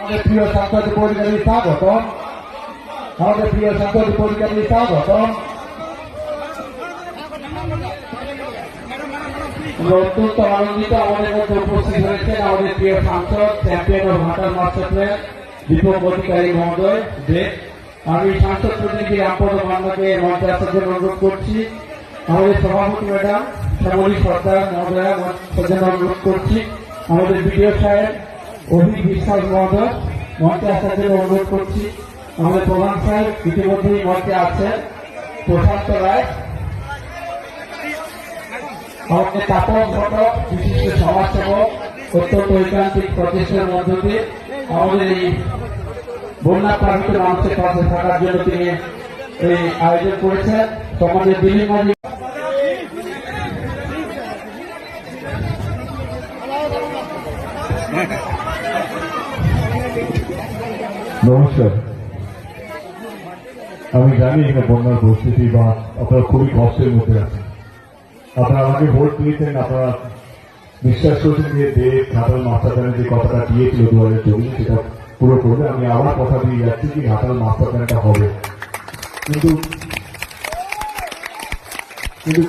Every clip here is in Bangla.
আমাদের প্রিয় সাংসদ পরিচালী স্বাগত আমাদের প্রিয় সাংসদ পরিচালী স্বাগত অত্যন্ত আনন্দিত আমাদের মধ্যে উপস্থিত হয়েছেন আমাদের প্রিয় সাংসদ, চ্যাম্পিয়ন ও ভাটার মাস্টার দীপক অধিকারী মহোদয় যে আমি সাংসদ প্রতিনিধি রামপদ মান্নাকে মঞ্চে আসার জন্য অনুরোধ করছি। আমাদের সভাপতি ম্যাডাম শ্যামলী সর্দার মহোদয়া অনুরোধ করছি। আমাদের বিডিও সাহেব বিশ্বাস মহোদয়, মঞ্চে আসার জন্য অনুরোধ করছি। আমাদের প্রধান সাহেব ইতিমধ্যেই মঞ্চে আছেন। প্রশান্ত রায় তাপস ঘটক, বিশিষ্ট সমাজসেবক, অত্যন্ত ঐকান্তিক প্রচেষ্টার মধ্য দিয়ে আমাদের এই বন্যা মানুষের পাশে থাকার জন্য তিনি এই আয়োজন করেছেন। আমাদের দিল্লি মাঝি নমস্কার। আমি জানি এটা বন্যার পরিস্থিতি বা আপনারা খুবই কষ্টের মধ্যে আছেন। আপনারা আমাকে ভোট দিয়েছেন, আপনারা বিশ্বাস করছেন যে দেব, ঘাটাল মাস্টার যে কথাটা দিয়েছিল দু হাজার চব্বিশে, সেটা পুরো করবে। আমি আবার কথা দিয়ে যাচ্ছি যে ঘাটাল মাস্টার প্ল্যানটা হবে। কিন্তু কিন্তু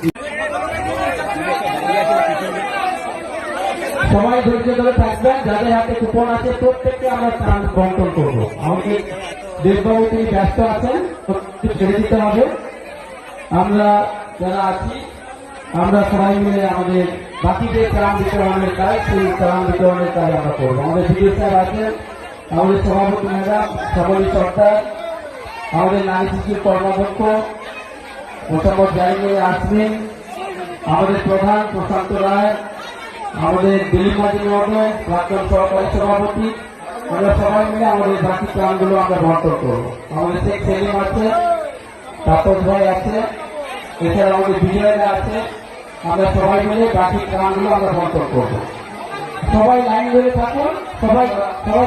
সবাই ধৈর্য ধরে থাকবেন, যাদের হাতে কুপন আছে প্রত্যেককে আমরা ত্রাণ বন্টন করব। আমাদের দেশবাবু তিনি ব্যস্ত আছেন ছেড়ে দিতে হবে। আমরা যারা আছি, আমরা সবাই মিলে আমাদের বাকি যে ত্রাণ বিতরণের কাজ, সেই ত্রাণ বিতরণের কাজ আমরা করব। আমাদের বিডিও স্যার আছেন, আমাদের সভাপতি ম্যাডাম সকলের সরকার আমাদের নারী শিশুর কর্মাধ্যক্ষ মোসাম্মদ জাহিদ আমাদের প্রধান প্রশান্ত রায় আমাদের দিলীপ মাঝি মহোদয় প্রাক্তন সহকারী সভাপতি। আমরা সবাই মিলে আমাদের বাকি প্রাণগুলো আমরা বন্টন করব। আমাদের শেখ সেলিম আছে, তাপস ভাই আছে, এছাড়া আমাদের বিজয়রা আছে। আমরা সবাই মিলে বাকি প্রাণগুলো আমরা বন্টন করব। সবাই লাইন ধরে থাকুন, সবাই সবাই